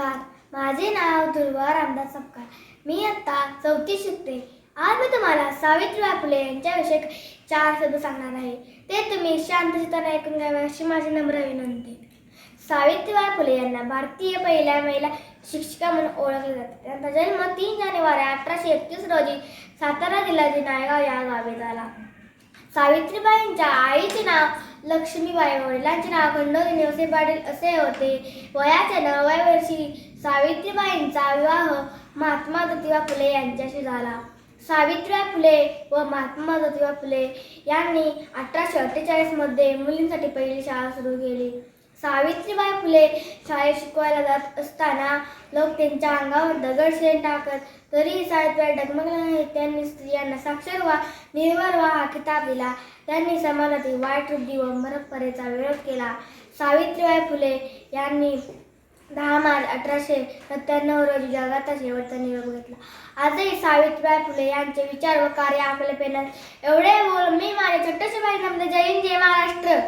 नमस्कार. माझे नाव दुर्वा रामदास सपकाळ. मी आत्ता चौथी शिकते. आज मी तुम्हाला सावित्रीबाई फुले यांच्याविषयी चार शब्द सांगणार आहे. ते तुम्ही शांतचित्ताने ऐकून घ्यावे अशी माझी नम्र विनंती. सावित्रीबाई फुले यांना भारतीय पहिल्या महिला शिक्षिका म्हणून ओळखले जाते. त्यांचा जन्म तीन जानेवारी अठराशे एकतीस रोजी सातारा जिल्ह्यातील नायगाव या गावी झाला. सावित्रीबाईंच्या आईचे नाव लक्ष्मीबाई वडिलांचे नाव खंडोजी नेवसे पाटील असे होते. वयाच्या नवव्या वर्षी सावित्रीबाईंचा विवाह महात्मा ज्योतिबा फुले यांच्याशी झाला. सावित्रीबाई फुले व महात्मा ज्योतिबा फुले यांनी अठराशे अठ्ठेचाळीसमध्ये मुलींसाठी पहिली शाळा सुरू केली. सावित्रीबाई फुले शाळेत शिकवायला जात असताना लोक त्यांच्या अंगावर दगडशेण टाकत तरीही सावित्रीबाई डगमगल्या नाही. त्यांनी स्त्रियांना साक्षर व्हा निर्भर व्हा हा खिताब दिला. त्यांनी समाजातील वाईट वृद्धी व मरपरेचा विरोध केला. सावित्रीबाई फुले यांनी दहा मार्च अठराशे सत्त्याण्णव रोजी जगाचा शेवटचा निरोप घेतला. आजही सावित्रीबाई फुले यांचे विचार व कार्य आपल्या पेनात. एवढे बोल मी माझ्या छोट्याशा बाईंमध्ये जय हिंद जय महाराष्ट्र.